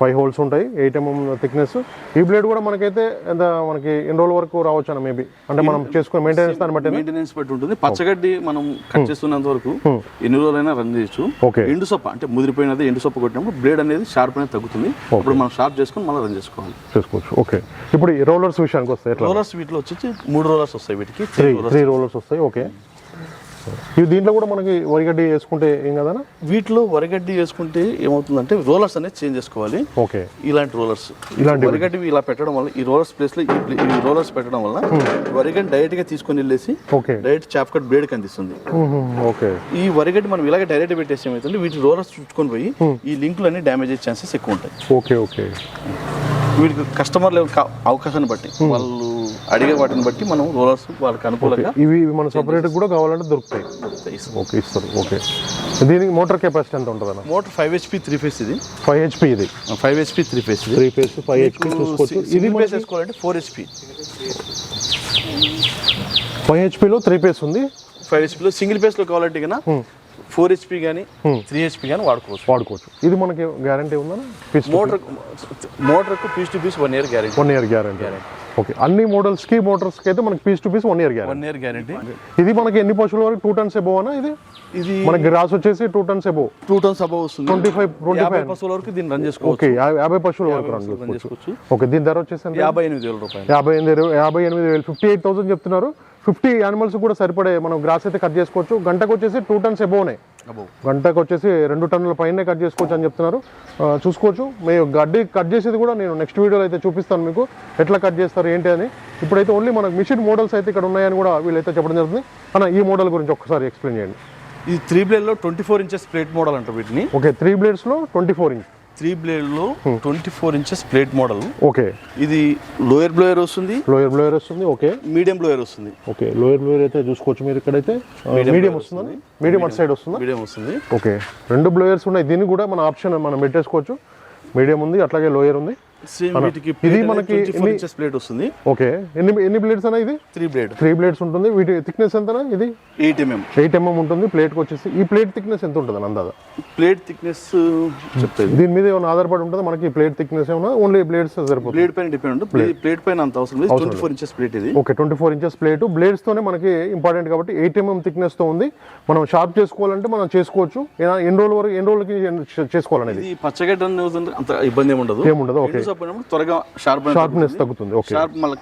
ఫైవ్ హోల్స్ ఉంటాయి. ఎయిట్ ఎంఎం థిక్నెస్ ఈ బ్లేడ్ కూడా మనకైతే ఎంత మనకి ఎన్ని రోజుల వరకు రావచ్చు అన్న మేబీ? అంటే మనం చేసుకునే మెయింటెనెన్స్ దాన్ని బట్టి మెయింటెనెన్స్ బట్టి ఉంటుంది. పచ్చగడ్డి మనం కట్ చేస్తున్నంత వరకు ఎన్ని రోజులైనా రన్ చేయొచ్చు. ఓకే ఎండు సొప్ప అంటే ముదిరిపోయినది ఎండు సొప్ప కొట్టినప్పుడు బ్లేడ్ అనేది షార్ప్ అనేది తగ్గుతుంది. అప్పుడు మనం షార్ప్ చేసుకొని మళ్ళీ రన్ చేసుకోవాలి. చేసుకోవచ్చు. ఓకే ఇప్పుడు ఈ రోలర్స్ విషయానికి వస్తాయి ఎట్లా? రోలర్స్ వీటిలో వచ్చేసి మూడు రోలర్స్ వస్తాయి వీటికి. Three three rollers. వస్తాయి ఓకే ఇవి దీంట్లో కూడా మనకి వరిగడ్డి వేసుకుంటే ఏం కదా వీటిలో వరగడ్డి వేసుకుంటే ఏమవుతుందంటే రోలర్స్ అనేది చేంజ్ చేసుకోవాలి. ఓకే. ఇలాంటి రోలర్స్. ఇలాంటివి. వరిగడ్డి ఇలా పెట్టడం వల్ల ఈ రోలర్స్ ప్లేస్లో ఈ రోలర్స్ పెట్టడం వల్ల వరిగడ్డి డైరెక్ట్గా తీసుకొని వెళ్ళేసి okay. Direct chop cut blade అందిస్తుంది ఓకే ఈ వరిగడ్డి మనం ఇలాగే డైరెక్ట్ పెట్టేసి ఏమవుతుంది వీటి రోలర్స్ చుట్టుకొని పోయి ఈ లింకులు అన్ని డ్యామేజ్ అయ్యే ఛాన్సెస్ ఎక్కువ ఉంటాయి. ఓకే ఓకే వీటికి కస్టమర్ల అవకాశాన్ని బట్టి వాళ్ళు అడిగే వాటిని బట్టి మనం రోలర్స్ వాళ్ళకి అనుకూలంగా ఇవి మన సపరేట్ కూడా కావాలంటే దొరుకుతాయి. ఓకే ఇస్తారు. ఓకే. దీనికి మోటార్ కెపాసిటీ ఎంత ఉంటుంది అన్న motor five HP three phase ఇది. ఫైవ్ హెచ్పి ఇది. Five HP three phase three phase five HP చూసుకోవచ్చు. ఇది ఫేస్ వేసుకోవాలంటే ఫోర్ హెచ్పి ఫైవ్ హెచ్పిలో త్రీ ఫేస్ ఉంది. ఫైవ్ హెచ్పిలో సింగిల్ ఫేస్లో కావాలంటే కన్నా ఫోర్ హెచ్పి కానీ త్రీ హెచ్పి కానీ వాడుకోవచ్చు. వాడుకోవచ్చు. ఇది మనకి గ్యారంటీ ఉందా motor మోటార్కు piece to piece one year guarantee one year guarantee okay అన్ని మోడల్స్కి మోటార్స్కి అయితే మనకి piece to piece one year guarantee one year guarantee ఇది మనకి ఎన్ని పశువుల వరకు? టూ టన్స్ ఎబో అనా ఇది? ఇది మనకి గ్రాస్ వచ్చేసి two tons above two tons above వస్తుంది. ట్వంటీ ఫైవ్ ట్వంటీ ఫైవ్ పశువుల వరకు దీన్ని రన్ చేసుకోవచ్చు. ఓకే యాభై పశువుల వరకు రన్ చేసుకోవచ్చు. ఓకే దీని ధర వచ్చేసి? యాభై ఎనిమిది వేల రూపాయలు. యాభై ఎనిమిది యాభై ఎనిమిది వేలు. ఫిఫ్టీ ఎయిట్ థౌసండ్ చెప్తున్నారు. ఫిఫ్టీ యానిమల్స్ కూడా సరిపడే మనం గ్రాస్ అయితే కట్ చేసుకోవచ్చు. గంటకు వచ్చేసి టూ టన్స్ ఎబోనే గంటకు వచ్చేసి రెండు టన్నుల పైనే కట్ చేసుకోవచ్చు అని చెప్తున్నారు. చూసుకోవచ్చు. మేము గడ్డి కట్ చేసేది కూడా నేను నెక్స్ట్ వీడియోలో అయితే చూపిస్తాను మీకు. ఎట్లా కట్ చేస్తారు ఏంటి అని. ఇప్పుడైతే ఓన్లీ మనకు మిషన్ మోడల్స్ అయితే ఇక్కడ ఉన్నాయని కూడా వీళ్ళైతే చెప్పడం జరుగుతుంది. అన్న ఈ మోడల్ గురించి ఒక్కసారి ఎక్స్ప్లెయిన్ చేయండి. ఇది three బ్లేడ్లో twenty four inches plate model అంటారు వీటిని. ఓకే త్రీ బ్లేడ్స్లో twenty four inch. Three బ్లేడ్లో twenty four inches plate model. Okay. ఇది లోయర్ బ్లోయర్ వస్తుంది. లోయర్ బ్లోయర్ వస్తుంది ఓకే. మీడియం బ్లోయర్ వస్తుంది. ఓకే లోయర్ బ్లోయర్ అయితే చూసుకోవచ్చు మీరు ఇక్కడైతే. మీడియం వస్తుందండి మీడియం అటు సైడ్ వస్తుందా? మీడియం వస్తుంది. ఓకే రెండు బ్లోయర్స్ ఉన్నాయి. దీన్ని కూడా మన ఆప్షన్ మనం పెట్టేసుకోవచ్చు. మీడియం ఉంది అట్లాగే లోయర్ ఉంది. ఇది మనకి ప్లేట్ వస్తుంది. ఓకే ఎన్ని ఎన్ని బ్లేడ్స్ అన్న ఇది? త్రీ బ్లేడ్ త్రీ బ్లేడ్స్ ఉంటుంది. వీటి థిక్నెస్ ఎంతనా ఇది? ఎయిట్ ఎంఎం ఎయిట్ ఎంఎం ఉంటుంది. ప్లేట్కి వచ్చేసి ఈ ప్లేట్ థిక్నెస్ ఎంత ఉంటుంది అందాద ప్లేట్ థిక్నెస్ చెప్తాది దీని మీద ఏమైనా ఆధారపడి ఉంటుంది? మనకి ప్లేట్ థిక్నెస్ ఏమన్నా ఓన్లీ బ్లేడ్స్ సరిపోతుంది. బ్లేడ్ పైన డిపెండ్ ఉంటుంది. ప్లేట్ పైన అంత అవసరం లేదు. ట్వంటీ ఫోర్ ఇంచెస్ ప్లేట్ ఇది. Okay twenty four inches plate blades తోనే మనకి ఇంపార్టెంట్ కాబట్టి ఎయిట్ ఎంఎం థిక్నెస్తో ఉంది. మనం షార్ప్ చేసుకోవాలంటే మనం చేసుకోవచ్చు. ఎన్ని రోజుల వరకు ఎన్ని రోజులకి చేసుకోవాలనేది? పచ్చగడ్డ అంత ఇబ్బంది ఏమి ఉండదు ఏముండదు ఓకే ఎండు సొప్పైనప్పుడు త్వరగా షార్ప్ షార్ప్నెస్ తగ్గుతుంది. ఓకే షార్ప్ మళ్ళీ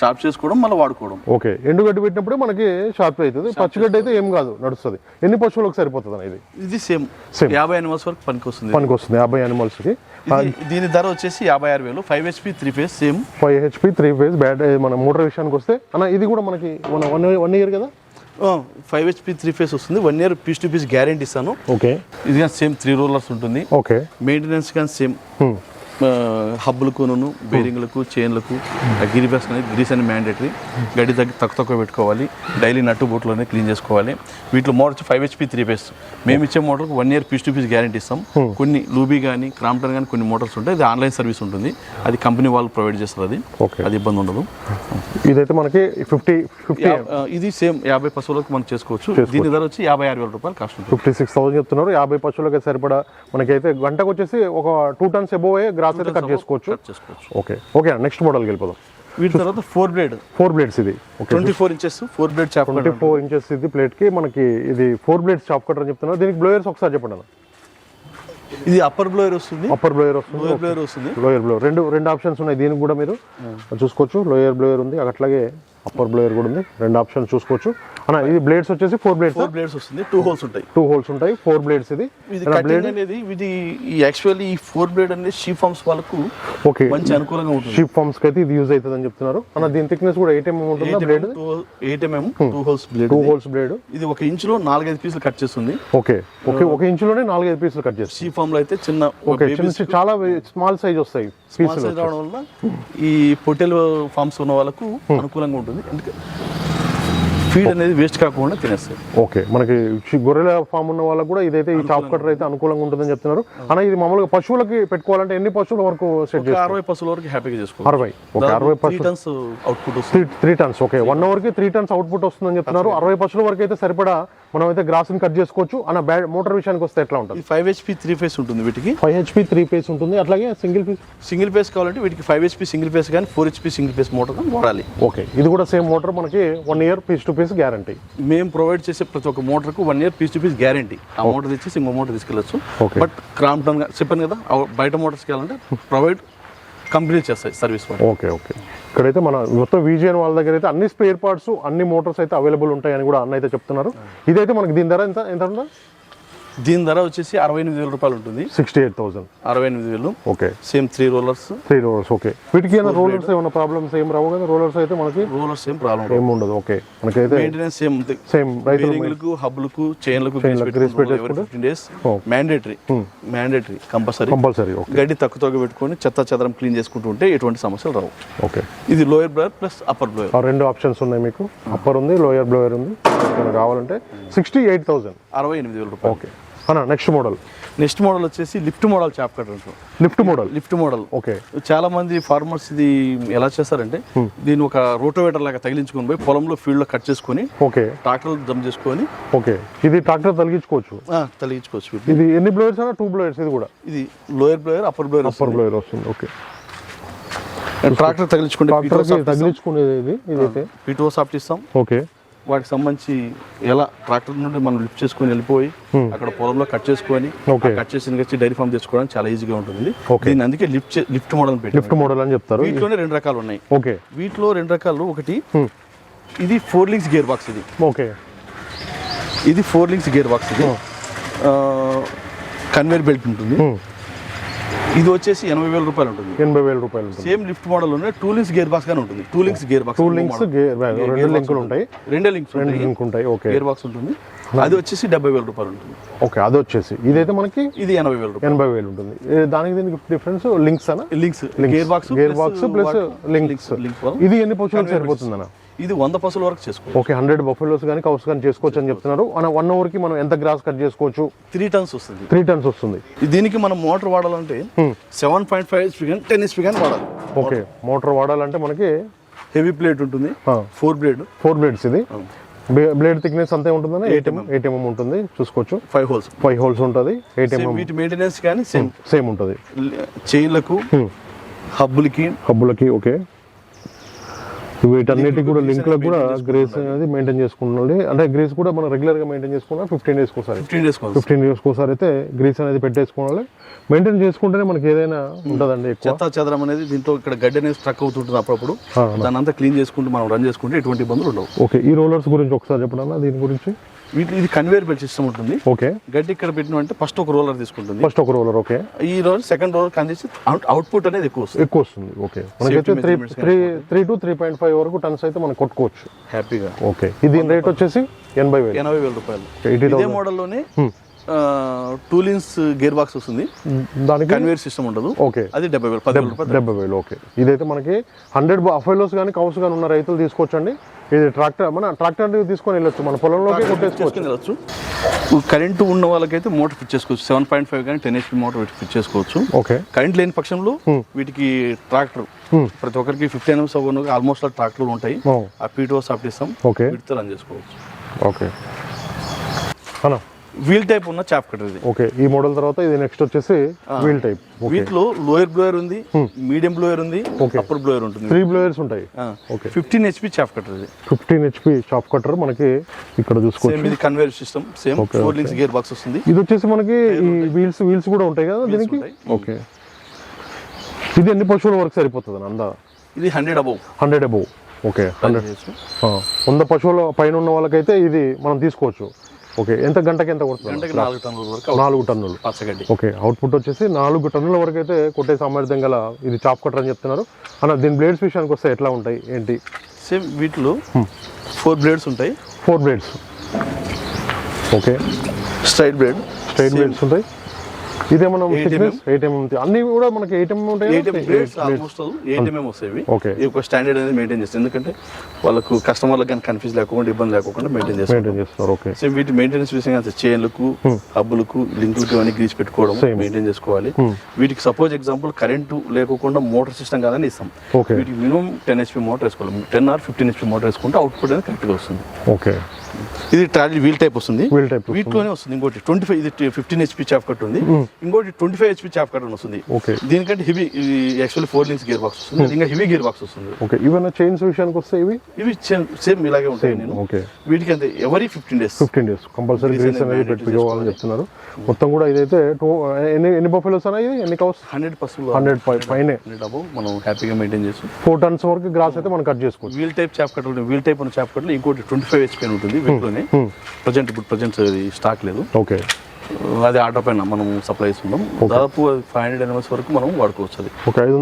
షార్ప్ చేసుకోవడం మళ్ళీ వాడుకోవడం. ఓకే ఎండుగడ్డి పెట్టినప్పుడే మనకి షార్ప్ అవుతుంది పచ్చిగడ్డి అయితే ఏం కాదు నడుస్తుంది. ఎన్ని పశువులకు సరిపోతుంది ఇది? ఇది సేమ్ Same. యాభై అనిమల్స్ వరకు పనికి వస్తుంది పనికి వస్తుంది యాభై animals కి. ఇది- దీని ధర వచ్చేసి యాభై ఆరు వేలు. Five HP three phase same five HP three phase battery మన మోటార్ విషయానికి వస్తే అన్న ఇది కూడా మనకి మన వన్ వన్ ఇయర్ కదా? ఫైవ్ హెచ్పి త్రీ ఫేస్ వస్తుంది. One year piece to piece guarantee ఇస్తాను. ఓకే ఇది కానీ సేమ్ త్రీ రోలర్స్ ఉంటుంది. ఓకే మెయింటెనెన్స్ కానీ సేమ్ హబ్బులకు బేరింగ్లకు చైన్లకు గిరిబాస్ అనేది గ్రీస్ అని మ్యాండేటరీ గడ్డి తగ్గి తక్కువ తక్కువ పెట్టుకోవాలి. డైలీ నట్టు బోట్లోనే క్లీన్ చేసుకోవాలి. వీటిలో మోటార్ వచ్చి ఫైవ్ హెచ్పి త్రీ ఫేస్ మేము ఇచ్చే మోటార్కి one year piece to piece guarantee ఇస్తాం. కొన్ని లూబీ కానీ క్రాంప్టన్ కానీ కొన్ని మోటార్స్ ఉంటాయి. అది ఆన్లైన్ సర్వీస్ ఉంటుంది. అది కంపెనీ వాళ్ళు ప్రొవైడ్ చేస్తారు అది. అది ఇబ్బంది ఉండదు. ఇదైతే మనకి ఫిఫ్టీ ఫిఫ్టీ ఇది సేమ్ యాభై పశువులకు మనం చేసుకోవచ్చు. దీని ధర వచ్చి యాభై ఆరు వేల రూపాయలు కాస్ట్ ఫిఫ్టీ సిక్స్ థౌసండ్ చెప్తున్నారు. యాభై పశువులకి సరిపడా. మనకైతే గంటకు వచ్చేసి ఒక టూ టన్స్ ఎబో గ్రాస్ అయితే కట్ చేసుకోవచ్చు ఓకే ఓకే నెక్స్ట్ మోడల్కి వెళ్ళిపోదాం వీటి తర్వాత ఫోర్ బ్లేడ్ ఫోర్ బ్లేడ్స్ ఇది. Twenty four inches four blade chop twenty four inches ఇది ప్లేట్కి మనకి ఇది ఫోర్ బ్లేడ్స్ చాప్ కట్టర్ అని చెప్తున్నారు. దీనికి బ్లోయర్స్ ఒకసారి చెప్పండి ఇది అప్పర్ బ్లోయర్ వస్తుంది. అప్పర్ బ్లోయర్ వస్తుంది. లోయర్ బ్లోయర్ వస్తుంది. లోయర్ బ్లోయర్ రెండు రెండు ఆప్షన్స్ ఉన్నాయి. దీనికి కూడా మీరు చూసుకోవచ్చు. లోయర్ బ్లోయర్ ఉంది. అట్లాగే అప్పర్ బ్లేయర్ కూడా ఉంది. రెండు ఆప్షన్స్ చూసుకోవచ్చు. అన్న ఇది బ్లేడ్స్ వచ్చేసి ఫోర్ బ్లేడ్స్ ఫోర్ బ్లేడ్స్ వస్తుంది. టూ హోల్స్ ఉంటాయి. టూ హోల్స్ ఉంటాయి. ఫోర్ బ్లేడ్స్ ఇది. బ్లేడ్ అనేది ఇది ఈ యాక్చువల్లీ ఈ ఫోర్ బ్లేడ్ అనేది షీ ఫార్మ్స్ వాళ్ళకు ఓకే మంచి అనుకూలంగా ఉంటుంది. షీప్ ఫార్మ్స్కి అయితే ఇది యూజ్ అవుతుంది అని చెప్తున్నారు. అన్న దీని థిక్నెస్ కూడా ఎయిట్ ఎంఎం ఉంటుందా blade eight mm two holes blade two holes blade ఇది. ఒక ఇంచులో నాలుగైదు పీసులు కట్ చేస్తుంది. ఓకే ఓకే ఒక ఇంచులోనే నాలుగైదు పీసులు కట్ చేస్తాయి షీ ఫామ్లో అయితే చిన్న ఓకే చాలా సైజ్ సైజ్ వస్తాయి స్మాల్ సైజ్ రావడం వల్ల ఈ పొట్టెల్ ఫార్మ్స్ ఉన్న వాళ్ళకు అనుకూలంగా ఉంటుంది. ఎందుకంటే ఫీడ్ అనేది వేస్ట్ కాకుండా తినేస్తాయి. ఓకే మనకి గొర్రెల ఫామ్ ఉన్న వాళ్ళకి కూడా ఇదైతే ఈ చాప్ కటర్ అయితే అనుకూలంగా ఉంటుందని చెప్తున్నారు. అన్న ఇది మామూలుగా పశువులకి పెట్టుకోవాలంటే ఎన్ని పశువుల వరకు సెట్ చేస్తారు? అరవై పశువుల వరకు హ్యాపీగా చేసుకోవచ్చు. అరవై. అరవై tons output three tons okay one అవర్కి three tons output వస్తుందని చెప్తున్నారు. అరవై పశువుల వరకు అయితే సరిపడా మనం అయితే గ్రాస్ కట్ చేసుకోవచ్చు. అన్న బ్యాడ్ మోటార్ విషయానికి వస్తే ఎట్లా ఉంటుంది? ఫైవ్ హెచ్పి త్రీ ఫేస్ ఉంటుంది వీటికి. ఫైవ్ హెచ్పి త్రీ పేస్ ఉంటుంది. అట్లాగే సింగిల్ పీస్ సింగిల్ ఫేస్ కావాలంటే వీటికి ఫైవ్ హెచ్పి సింగిల్ ఫేస్ కానీ four HP single phase motor కానీ వాడాలి. ఓకే ఇది కూడా సేమ్ మోటార్ మనకి one year piece to piece guarantee మేము ప్రొవైడ్ చేసే ప్రతి ఒక్క మోటార్కు one year piece to piece guarantee ఆ మోటార్ తెచ్చేసి ఇంకో మోటార్ తీసుకెళ్ళచ్చు. బట్ క్రాంప్టన్ చెప్పాను కదా బయట మోటార్స్కి వెళ్ళాలంటే ప్రొవైడ్ కంపెనీ చేస్తాయి సర్వీస్ ఓకే ఓకే. ఇక్కడైతే మన మొత్తం విజిఎన్ వాళ్ళ దగ్గర అయితే అన్ని స్పేర్ పార్ట్స్ అన్ని మోటార్స్ అయితే అవైలబుల్ ఉంటాయని కూడా అన్న అయితే చెప్తున్నారు. ఇదైతే మనకి దీని ధర ఎంత ఎంత ఉందా? దీని ధర వచ్చేసి అరవై ఎనిమిది వేల రూపాయలు ఉంటుంది. Sixty eight thousand. అరవై ఎనిమిది వేలు. Okay. Same three rollers. Three rollers okay. వీటికి ఏమైనా రోలర్స్ ఏమైనా ప్రాబ్లమ్స్ ఏం రావు కదా? రోలర్స్ అయితే మనకి రోలర్స్ సేమ్ ప్రాబ్లం ఏం ఉండదు ఓకే. మనకైతే మెయింటెనెన్స్ సేమ్ సేమ్ రైతులు బేరింగ్లకు హబ్బులకు చైన్లకు? Fifteen days. Mandatory mandatory compulsory compulsory గడ్డి తక్కువ తక్కువ పెట్టుకొని చెత్త చెదరం క్లీన్ చేసుకుంటూ ఉంటే ఎటువంటి సమస్యలు రావు. ఓకే. ఇది lower blower plus upper blower ఆ రెండు ఆప్షన్స్ ఉన్నాయి మీకు. అప్పర్ ఉంది లోయర్ బ్లోయర్ ఉంది. కావాలంటే సిక్స్టీ ఎయిట్ థౌసండ్ అరవై ఎనిమిది వేల రూపాయలు. ఓకే. అన్న నెక్స్ట్ మోడల్ నెక్స్ట్ మోడల్ వచ్చేసి లిఫ్ట్ మోడల్ చాప్ కటర్ అంటారు lift model? Lift model. Okay. చాలా మంది ఫార్మర్స్ ఇది ఎలా చేస్తారంటే దీన్ని ఒక రోటోవేటర్ లాగా తగిలించుకొని పోయి పొలంలో ఫీల్డ్లో కట్ చేసుకొని ఓకే. ట్రాక్టర్ దమ్ చేసుకొని ఓకే. ఇది ట్రాక్టర్ తగిలించుకోవచ్చు? వీటిని. ఇది ఎన్ని బ్లోయర్స్ అన్న? టూ బ్లోయర్స్ ఇది కూడా? ఇది lower blower upper blower upper blower వస్తుంది ఓకే. ట్రాక్టర్ తగిలించుకుంటే తగిలించుకునేది ఇది ఇదైతే? పీటో సాఫ్ట్ ఇస్తాం. ఓకే. వాటికి సంబంధించి ఎలా ట్రాక్టర్ నుండి మనం లిఫ్ట్ చేసుకొని వెళ్ళిపోయి అక్కడ పొలంలో కట్ చేసుకొని. కట్ చేసిన వచ్చి డైరీ ఫామ్ తెచ్చుకోవడానికి చాలా ఈజీగా ఉంటుంది. దీన్ని అందుకే లిఫ్ట్ లిఫ్ట్ మోడల్ పెట్టి లిఫ్ట్ మోడల్ అని చెప్తారు. వీటిలోనే రెండు రకాలు ఉన్నాయి. ఓకే. వీటిలో రెండు రకాలు ఒకటి. ఇది ఫోర్ లింక్స్ గేర్ బాక్స్ ఇది. ఓకే. ఇది ఫోర్ లింక్స్ గేర్ బాక్స్ ఇది. కన్వేర్ బెల్ట్ ఉంటుంది. ఇది వచ్చేసి ఎనభై వేల రూపాయలు ఉంటుంది. ఎనభై వేల రూపాయలు సేమ్ లిఫ్ట్ మోడల్ ఉన్న టూ లింక్స్ గేర్ బాక్స్ గానే ఉంటుంది. Two links gear box two links రెండు లింకులు ఉంటాయి. రెండే లింక్స్ రెండు లింక్ ఉంటాయి. ఓకే. గేర్ బాక్స్ ఉంటుంది. అది వచ్చేసి డెబ్బై వేల రూపాయలు ఉంటుంది. ఓకే అది వచ్చేసి. ఇదైతే మనకి ఇది ఎనభై వేల ఎనభై వేలు ఉంటుంది. దానికి దీనికి డిఫరెన్స్ లింక్స్ అన్న links. Gear box gear box plus links. Link ఇది ఎన్ని పశువులకు సరిపోతుంది అన్న ఇది వంద పసుల వరకు చేసుకో ఓకే హండ్రెడ్ బఫెలోస్ కానీ కౌస్ కానీ చేసుకోవచ్చు అని చెప్తున్నారు. అన్న వన్ అవర్కి మనం ఎంత గ్రాస్ కట్ చేసుకోవచ్చు? త్రీ టన్స్ వస్తుంది. త్రీ టన్స్ వస్తుంది. దీనికి మనం మోటార్ వాడాలంటే సెవెన్ పాయింట్ ఫైవ్ హెచ్పి కానీ టెన్ హెచ్పి కానీ వాడాలి. ఓకే మోటార్ వాడాలంటే మనకి హెవీ ప్లేట్ ఉంటుంది. Four blade. ఫోర్ బ్లేడ్స్ ఇది. బ్లేడ్ థిక్నెస్ అంతే ఉంటుందని? ఎయిట్ ఎంఎం ఎయిట్ ఎంఎం ఉంటుంది చూసుకోవచ్చు. ఫైవ్ హోల్స్ ఫైవ్ హోల్స్ ఉంటుంది ఎయిట్ ఎంఎం వీటి మెయింటెనెన్స్ కానీ సేమ్ సేమ్ ఉంటుంది. చైన్లకు హబ్బులకి హబ్బులకి ఓకే వీటన్నిటికి కూడా లింక్లకు కూడా గ్రేస్ అనేది మెయింటైన్ చేసుకుంటుంది అంటే గ్రేస్ కూడా మనం రెగ్యులర్గా మెయింటైన్ చేసుకున్నా ఫిఫ్టీన్ డేస్కి ఒకసారి ఫిఫ్టీన్ డేస్ కోసం ఫిఫ్టీన్ డేస్కి ఒకసారి అయితే గ్రీస్ అనేది పెట్టేసుకోవాలి మెయింటైన్ చేసుకుంటేనే మనకి ఏదైనా ఉంటుందండి చెత్త చెదరం అనేది దీంతో ఇక్కడ గడ్డి అనేది స్ట్రక్ అవుతుంటుంది అప్పుడప్పుడు. ఆ, దాన్ని అంతా క్లీన్ చేసుకుంటూ మనం రన్ చేసుకుంటే ఎటువంటి ఇబ్బందులు ఉండవు. ఓకే ఈ రోలర్స్ గురించి ఒకసారి చెప్పడన్నా దీని గురించి. వీటి ఇది కన్వేర్ బెల్ట్ సిస్టమ్ ఉంటుంది. ఓకే. గడ్డి ఇక్కడ పెట్టిన అంటే ఫస్ట్ ఒక రోలర్ తీసుకుంటుంది. ఫస్ట్ ఒక రోలర్ ఓకే. ఈ రోజు సెకండ్ రోలర్ కనిచేసి అవుట్పుట్ అనేది ఎక్కువ వస్తుంది. ఎక్కువ వస్తుంది ఓకే. మనకైతే three three three to three point five వరకు టన్స్ అయితే మనం కొట్టుకోవచ్చు. హ్యాపీగా ఓకే. ఇది రేట్ వచ్చేసి ఎనభై వేలు. ఎనభై వేల రూపాయలు. ఇదే మోడల్లోనే టూ లిన్స్ గేర్ బాక్స్ వస్తుంది. దానికి? కన్వేర్ సిస్టమ్ ఉండదు. ఓకే. అది డెబ్బై వేలు డెబ్బై వేలు ఓకే. ఇదైతే మనకి హండ్రెడ్ అఫైలోస్ కానీ కౌస్ కానీ ఉన్న రైతులు తీసుకోవచ్చండి. ఇది ట్రాక్టర్ మన ట్రాక్టర్ తీసుకొని వెళ్ళొచ్చు మన పొలంలోకి కొట్టేసుకోవచ్చు. చేసుకుని వెళ్ళచ్చు. కరెంట్ ఉన్న వాళ్ళకైతే మోటార్ ఫిట్ చేసుకోవచ్చు. సెవెన్ పాయింట్ ఫైవ్ కానీ టెన్ హెచ్పి మోటార్ ఫిట్ చేసుకోవచ్చు. ఓకే. కరెంట్ లేని పక్షంలో వీటికి ట్రాక్టర్ ప్రతి ఒక్కరికి ఫిఫ్టీ ఎన్ఎం సౌకర్యం ఆల్మోస్ట్ ట్రాక్టర్లు ఉంటాయి. ఓ, ఆ పీటో సాఫ్ట్ ఇస్తాం ఓకే వీటితో రన్ చేసుకోవచ్చు. ఓకే వీల్ టైప్ ఉన్న చాప్ కటర్ ఇది. ఓకే ఈ మోడల్ తర్వాత ఇది నెక్స్ట్ వచ్చేసి వీల్ టైప్. వీటిలో లోయర్ బ్లోయర్ ఉంది మీడియం బ్లోయర్ ఉంది. అప్పర్ బ్లోయర్ ఉంటుంది. త్రీ బ్లోయర్స్ ఉంటాయి. Okay. Fifteen HP chop cutter ఇది. ఫిఫ్టీన్ హెచ్పి షాప్ కటర్ మనకి ఇక్కడ చూసుకోవచ్చు. ఇది conveyor system same four links gear box వస్తుంది. ఇది వచ్చేసి మనకి ఈ వీల్స్ వీల్స్ కూడా ఉంటాయి కదా దీనికి. ఓకే. ఇది ఎన్ని పశువుల వరకు సరిపోతుంది అందా? ఇది hundred above hundred above okay ఆ, వంద పశువుల పైన ఉన్న వాళ్ళకైతే ఇది మనం తీసుకోవచ్చు. ఓకే ఎంత గంటకి ఎంత కొడుతుంది? గంటకి నాలుగు టన్నుల వరకు నాలుగు టన్నులు. పచ్చగడ్డి. ఓకే అవుట్పుట్ వచ్చేసి నాలుగు టన్నుల వరకు అయితే కొట్టే సామర్థ్యం గల ఇది చాప్ కట్టర్ అని చెప్తున్నారు. అన్న దీని బ్లేడ్స్ విషయానికి వస్తే ఎట్లా ఉంటాయి? ఏంటి? సేమ్ వీటిలో ఫోర్ బ్లేడ్స్ ఉంటాయి. Four blades okay. Straight blade straight blades ఉంటాయి. ఇదే మనం Eight థిక్నెస్ ఎయిట్ ఎంఎం అన్ని కూడా మనకి ఎయిట్ ఎంఎం ఉంటాయి? ఎయిట్ ఆల్మోస్ట్ ఎయిట్ ఎంఎం వస్తాయి. ఈ ఒక స్టాండర్డ్ అనేది మెయింటైన్ చేస్తాయి ఎందుకంటే వాళ్ళకు కస్టమర్లకు కానీ కన్ఫ్యూజ్ లేకుండా ఇబ్బంది లేకుండా మెయింటైన్ చేస్తాం మెయింటైన్ చేస్తున్నారు ఓకే వీటి మెయింటెనెన్స్ విషయంగా చైన్లకు హబ్బులకు లింకులకు అన్ని గ్రీస్ పెట్టుకోవడం. మెయింటైన్ చేసుకోవాలి. వీటికి సపోజ్ ఎగ్జాంపుల్ కరెంటు లేకుండా మోటార్ సిస్టమ్ కాదని ఇస్తాం. ఓకే వీటికి మినిమం టెన్ హెచ్పి మోటార్ వేసుకోవాలి. Ten or fifteen HP motor వేసుకుంటే అవుట్పుట్ అనేది కరెక్ట్గా వస్తుంది. ఓకే ఇది ట్రాలీ వీల్ టైప్ వస్తుంది. type వస్తుంది. వీటిలోనే వస్తుంది ఇంకోటి. ట్వంటీ ఫైవ్ ఇది ఫిఫ్టీన్ హెచ్పి చాప్ కట్ ఉంది. ఇంకోటి twenty five HP chop cut వస్తుంది. Okay. దీనికంటే heavy actually four links gear box వస్తుంది. ఇంకా హెవీ గేర్ బాక్స్ వస్తుంది. ఓకే. ఇవన్న చైన్స్ విషయానికి వస్తే ఇవి? ఇవి సేమ్ ఇలాగే ఉంటాయి నేను. ఓకే. వీటికి అంతే. Every fifteen days fifteen days compulsory grease అనేది పెట్టుకోవాలని చెప్తున్నారు. మొత్తం కూడా ఇదైతే టూ ఎన్ని ఎన్ని బఫెలోస్ ఇది? ఎన్ని కవర్స్ హండ్రెడ్ పర్సెంట్ హండ్రెడ్ పైనే. మనం హ్యాపీగా మెయింటైన్ చేస్తాం. ఫోర్ టన్స్ వరకు గ్రాస్ అయితే మనం కట్ చేసుకోవచ్చు. Wheel type chop cut wheel type ఉన్న చాప్ కట్లో ఇంకోటి ట్వంటీ ఫైవ్ హెచ్పి అని ఉంటుంది వీటిలోనే. ప్రజెంట్ ఇప్పుడు ప్రజెంట్ స్టాక్ లేదు ఓకే అది ఆర్డర్ పైన మనం సప్లై ఇస్తున్నాం దాదాపు ఫైవ్ హండ్రెడ్ ఎనిమిస్ వరకు మనం వాడుకోవచ్చు అది ఓకే ఐదు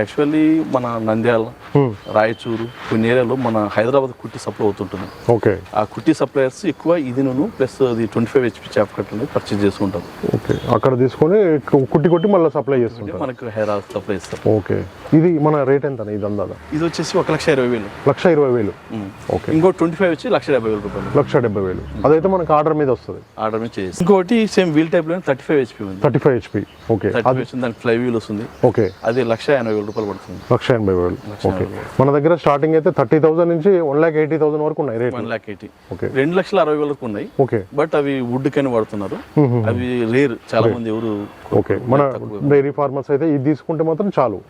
యాక్చువల్లీ మన నంద్యాల రాయచూరు కొన్ని ఏరియాలో మన హైదరాబాద్ కుట్టి సప్లై అవుతుంటుంది. ఓకే. ఆ కుట్టి సప్లయర్స్ ఎక్కువ ఇది నువ్వు ప్లస్ అది twenty five HP chop cut అనేది పర్చేజ్ చేసుకుంటాం ఓకే. అక్కడ తీసుకొని కుట్టి కొట్టి మళ్ళీ సప్లై చేస్తుంటారు. మనకు హైదరాబాద్ సప్లై ఇస్తారు ఓకే. ఇది మన రేట్ ఎంత ఇది అందాదా ఇది వచ్చేసి ఒక లక్ష ఇరవై వేలు. లక్ష ఇరవై వేలు. ఓకే. ఇంకో ట్వంటీ ఫైవ్ వచ్చి లక్ష డెబ్బై వేల రూపాయలు. లక్ష డెబ్బై వేలు. అదైతే మనకు ఆర్డర్ మీద వస్తుంది. ఆర్డర్ మీద చేసి ఇంకోటి సేమ్ వీల్ టైప్లో థర్టీ ఫైవ్ హెచ్పి ఉంది. Thirty five HP okay. వచ్చింది దానికి ఫ్లై వీల్ వస్తుంది. ఓకే. అది లక్ష ఎనభై వేల రూపాయలు పడుతుంది. లక్ష ఎనభై వేలు. ఓకే. మన దగ్గర స్టార్టింగ్ అయితే థర్టీ థౌసండ్ నుంచి వన్ ల్యాక్ ఎయిటీ థౌసండ్ వరకు ఉన్నాయి rate one lakh eighty. Okay. రెండు లక్షల అరవై వేల వరకు ఉన్నాయి. ఓకే. బట్ అవి వుడ్ కని వాడుతున్నారు. అవి రేర్. చాలా మంది ఎవరు ఓకే. మన డైరీ ఫార్మర్స్ అయితే ఇది తీసుకుంటే మాత్రం చాలు.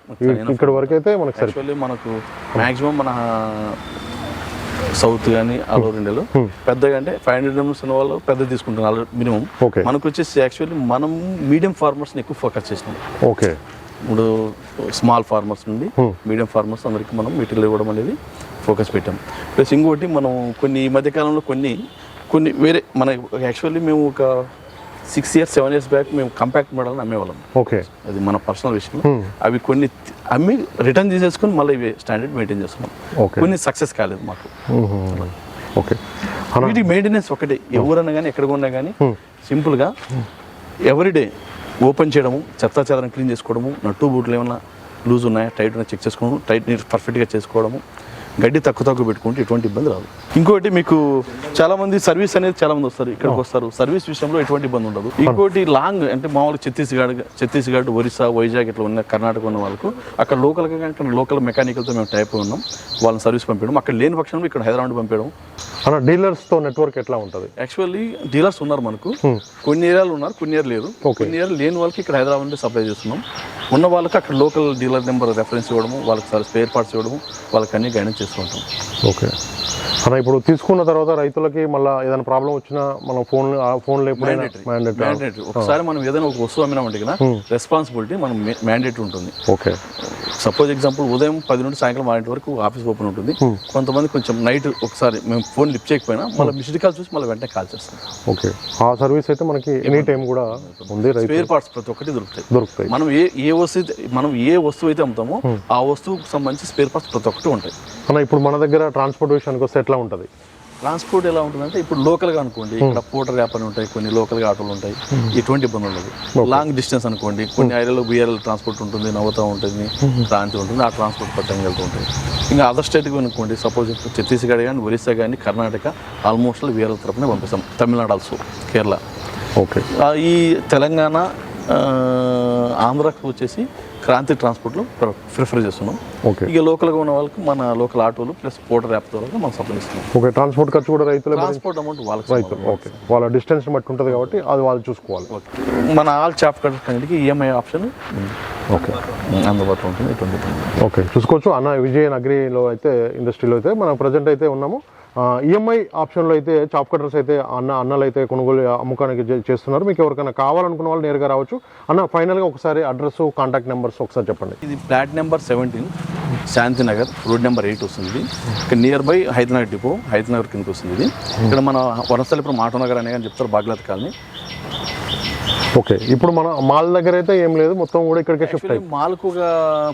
ఇక్కడ వరకు అయితే మనకు మనకు మాక్సిమం మన సౌత్ కానీ ఆల్ ఓవర్ ఇండియాలో పెద్దగా అంటే ఫైవ్ హండ్రెడ్ ఎంఎస్ ఉన్న వాళ్ళు పెద్ద తీసుకుంటున్నారు మినిమం. ఓకే మనకు వచ్చేసి యాక్చువల్లీ మనం మీడియం ఫార్మర్స్ని ఎక్కువ ఫోకస్ చేసినాం ఓకే ఇప్పుడు స్మాల్ ఫార్మర్స్ నుండి మీడియం ఫార్మర్స్ అందరికీ మనం మెటీరియల్ ఇవ్వడం అనేది ఫోకస్ పెట్టాం. ప్లస్ ఇంకోటి మనం కొన్ని ఈ మధ్య కాలంలో కొన్ని కొన్ని వేరే మన యాక్చువల్లీ మేము ఒక six years seven years back మేము కంపాక్ట్ మోడల్ని అమ్మేవాళ్ళం. ఓకే. అది మన పర్సనల్ విషయం. అవి కొన్ని అమ్మి రిటర్న్ తీసేసుకొని మళ్ళీ ఇవి స్టాండర్డ్ మెయింటైన్ చేస్తున్నాం. కొన్ని సక్సెస్ కాలేదు మాకు. ఓకే. వీటికి మెయింటెనెన్స్ ఒకటే. ఎవరన్నా కానీ ఎక్కడ ఉన్నా కానీ సింపుల్గా ఎవ్రీడే ఓపెన్ చేయడము చెత్త చెదరం క్లీన్ చేసుకోవడము నట్టు బూట్లు ఏమన్నా లూజ్ ఉన్నాయా టైట్ ఉన్నాయా చెక్ చేసుకోవడం టైట్ నీట్ పర్ఫెక్ట్గా చేసుకోవడము గడ్డి తక్కువ తక్కువ పెట్టుకుంటే ఎటువంటి ఇబ్బంది రాదు. ఇంకోటి మీకు చాలా మంది సర్వీస్ అనేది చాలా మంది వస్తారు ఇక్కడికి వస్తారు. సర్వీస్ విషయంలో ఎటువంటి ఇబ్బంది ఉండదు. ఇంకోటి లాంగ్ అంటే మామూలుగా ఛత్తీస్గఢ్ ఛత్తీస్గఢ్ ఒరిస్సా వైజాగ్ ఇట్లా ఉన్న కర్ణాటక ఉన్న వాళ్ళకు అక్కడ లోకల్గా కానీ లోకల్ మెకానికల్తో మేము టైప్ ఉన్నాం. వాళ్ళని సర్వీస్ పంపించడం అక్కడ లేని పక్షంలో ఇక్కడ హైదరాబాద్ పంపించడం అన్న డీలర్స్తో నెట్వర్క్ ఎట్లా ఉంటుంది? యాక్చువల్లీ డీలర్స్ ఉన్నారు మనకు. కొన్ని ఏరియాలు ఉన్నారు కొన్ని ఏరియాలు లేరు కొన్ని ఏరియాలు లేని వాళ్ళకి ఇక్కడ హైదరాబాద్ నుండి సప్లై చేస్తున్నాం. ఉన్న వాళ్ళకి అక్కడ లోకల్ డీలర్ నెంబర్ రెఫరెన్స్ ఇవ్వడము వాళ్ళకి సార్ స్పేర్ పార్ట్స్ ఇవ్వడము వాళ్ళకి అన్ని గైడెన్స్ చేస్తూ ఉంటాం. ఓకే. అన్న ఇప్పుడు తీసుకున్న తర్వాత రైతులకి మళ్ళీ ఏదైనా ప్రాబ్లం వచ్చినా మనం ఫోన్ ఫోన్లో ఎప్పుడైనా మ్యాండేటరీ ఒకసారి మనం ఏదైనా ఒక వస్తువు అమ్మినామంటే కదా రెస్పాన్సిబిలిటీ మనం మ్యాండేటరీ ఉంటుంది. ఓకే. సపోజ్ ఎగ్జాంపుల్ ఉదయం పది నుండి సాయంకాలం ఆరింటి వరకు ఆఫీస్ ఓపెన్ ఉంటుంది. కొంతమంది కొంచెం నైట్ ఒకసారి మేము ఫోన్ లిఫ్ట్ చేయకపోయినా మళ్ళీ మిస్డ్ కాల్ చూసి మళ్ళీ వెంటనే కాల్ చేస్తాం ఓకే. ఆ సర్వీస్ అయితే మనకి ఎనీ టైం కూడా ఉంది స్పేర్ పార్ట్స్ ప్రతి ఒక్కటి దొరుకుతాయి. దొరుకుతాయి. మనం ఏ ఏ వస్తువు మనం ఏ వస్తువు అయితే అమ్ముతామో ఆ వస్తువుకు సంబంధించి స్పేర్ పార్ట్స్ ప్రతి ఒక్కటి ఉంటాయి. ఇప్పుడు మన దగ్గర ట్రాన్స్పోర్ట్ విషయానికి వస్తే ఎట్లా ఉంటుంది? ట్రాన్స్పోర్ట్ ఎలా ఉంటుందంటే ఇప్పుడు లోకల్గా అనుకోండి ఇక్కడ పోటర్ యాప్ అని ఉంటాయి కొన్ని లోకల్గా ఆటోలు ఉంటాయి ఎటువంటి ఇబ్బంది ఉండదు. లాంగ్ డిస్టెన్స్ అనుకోండి కొన్ని ఏరియాలో బిఆర్ఎల్ ట్రాన్స్పోర్ట్ ఉంటుంది నవ్వుతా ఉంటుంది క్రాంతి ఉంటుంది ఆ ట్రాన్స్పోర్ట్ పట్టంగా వెళ్తూ ఉంటాయి. ఇంకా అదర్ స్టేట్కి అనుకోండి సపోజ్ ఛత్తీస్గఢ్ కానీ ఒరిస్సా కానీ కర్ణాటక ఆల్మోస్ట్ వీఆర్ఎల్ తరపునే పంపిస్తాం. తమిళనాడు ఆల్సో కేరళ. ఓకే. ఈ తెలంగాణ ఆంధ్రాకి వచ్చేసి క్రాంతి ట్రాన్స్పోర్ట్లో ప్రిఫర్ చేస్తున్నాం. ఓకే ఇక లోకల్గా ఉన్న వాళ్ళకి మన లోకల్ ఆటోలు ప్లస్ పోటర్ యాప్ ద్వారా మనం సప్లై ఇస్తున్నాం ఓకే ట్రాన్స్పోర్ట్ ఖర్చు కూడా రైతులే ట్రాన్స్పోర్ట్ అమౌంట్ వాళ్ళకి రైతులు ఓకే వాళ్ళ డిస్టెన్స్ బట్టి ఉంటుంది కాబట్టి అది వాళ్ళు చూసుకోవాలి. మన ఆల్ చాప్ కట్టడానికి ఈఎంఐ ఆప్షన్ ఓకే అందుబాటులో ఉంటుంది ఎటువంటి. ఓకే చూసుకోవచ్చు. అన్న విజయన్ అగ్రిలో అయితే ఇండస్ట్రీలో అయితే మనం ప్రజెంట్ అయితే ఉన్నాము. ఈఎంఐ ఆప్షన్లో అయితే చాప్ కట్టర్స్ అయితే అన్న అన్నలు అయితే కొనుగోలు అమ్మకానికి చేస్తున్నారు. మీకు ఎవరికైనా కావాలనుకున్న వాళ్ళు నేరుగా రావచ్చు. అన్న ఫైనల్గా ఒకసారి అడ్రస్ కాంటాక్ట్ నెంబర్స్ ఒకసారి చెప్పండి. ఇది flat number seventeen. Shanti Nagar road number eight వస్తుంది. ఇది ఇక్కడ near by Hyderabad depot Hyderabad కిందకి వస్తుంది. ఇది ఇక్కడ మన వనస్థలిపురం ఆటోనగర్ అనే కానీ చెప్తారు బాగ్లత్ కాలనీ. ఓకే ఇప్పుడు మన మాల్ దగ్గర అయితే ఏం లేదు మొత్తం కూడా ఇక్కడికే షిఫ్ట్ యాక్చువల్లీ మాల్కు ఒక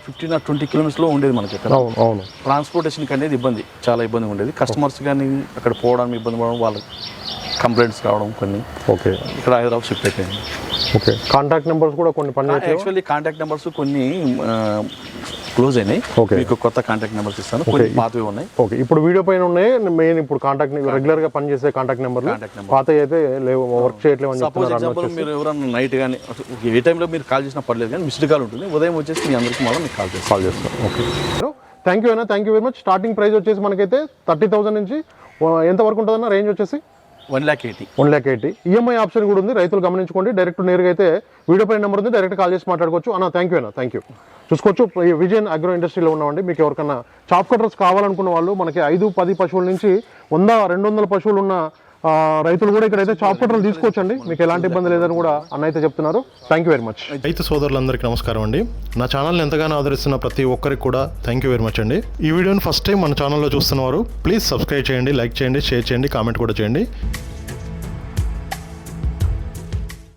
ఫిఫ్టీన్ ఆర్ ట్వంటీ కిలోమీటర్స్లో ఉండేది మనకి ఇక్కడ. అవును అవును. ట్రాన్స్పోర్టేషన్కి అనేది ఇబ్బంది చాలా ఇబ్బంది ఉండేది. కస్టమర్స్ కానీ అక్కడ పోవడానికి ఇబ్బంది పడడం వాళ్ళకి కంప్లైంట్స్ రావడం కొన్ని. ఓకే. ఇక్కడ హైదరాబాద్ షిఫ్ట్ అయిపోయింది. ఓకే కాంటాక్ట్ నెంబర్స్ కూడా కొన్ని పని యాక్చువల్లీ కాంటాక్ట్ నెంబర్స్ కొన్ని క్లోజ్ అయినాయి. మీకు కొత్త కాంటాక్ట్ నెంబర్స్ ఇస్తాను. పాతవి ఉన్నాయి. ఓకే. ఇప్పుడు వీడియో పైన ఉన్నాయి. మెయిన్ ఇప్పుడు కాంటాక్ట్ రెగ్యులర్గా పనిచేసే కాంటాక్ట్ number. పాత అయితే లేవు. వర్క్ చేయట్లేవు అని సపోజ్ ఎగ్జాంపుల్ మీరు ఎవరైనా నైట్ కానీ ఏ టైంలో మీరు కాల్ చేసినా పర్లేదు కానీ మిస్డ్ కాల్ ఉంటుంది. ఉదయం వచ్చేసి మీ అందరికీ మళ్ళీ మీకు కాల్ చేస్తాను. కాల్ చేస్తాం ఓకే థ్యాంక్ యూ అన్న thank you very much starting price వచ్చేసి మనకైతే థర్టీ థౌసండ్ నుంచి ఎంత వరకు ఉంటుందన్న రేంజ్ వచ్చేసి? One lakh eighty one lakh eighty EMI option కూడా ఉంది. రైతులు గమనించుకోండి. డైరెక్ట్ నేరుగా అయితే వీడియో పైన నెంబర్ ఉంది. డైరెక్ట్ కాల్ చేసి మాట్లాడుకోవచ్చు. అన్న థ్యాంక్ యూ అన్న థ్యాంక్ యూ చూసుకోవచ్చు. ఈ విజయన్ అగ్రో ఇండస్ట్రీలో ఉన్నామండి మీకు ఎవరికన్నా చాప్ కట్టర్స్ కావాలనుకున్న వాళ్ళు మనకి ఐదు పది పశువుల నుంచి వంద రెండు వందల పశువులు ఉన్న రైతులు కూడా ఇక్కడైతే చాప్ కట్టర్లు తీసుకోవచ్చండి. మీకు ఎలాంటి ఇబ్బంది లేదని కూడా అన్న అయితే చెప్తున్నారు. థ్యాంక్ యూ వెరీ మచ్ రైతు సోదరులందరికీ నమస్కారం అండి. నా ఛానల్ని ఎంతగానో ఆదరిస్తున్న ప్రతి ఒక్కరికి కూడా థ్యాంక్ యూ వెరీ మచ్ అండి. ఈ వీడియోని ఫస్ట్ టైం మన ఛానల్లో చూస్తున్నవారు ప్లీజ్ సబ్స్క్రైబ్ చేయండి లైక్ చేయండి షేర్ చేయండి కామెంట్ కూడా చేయండి.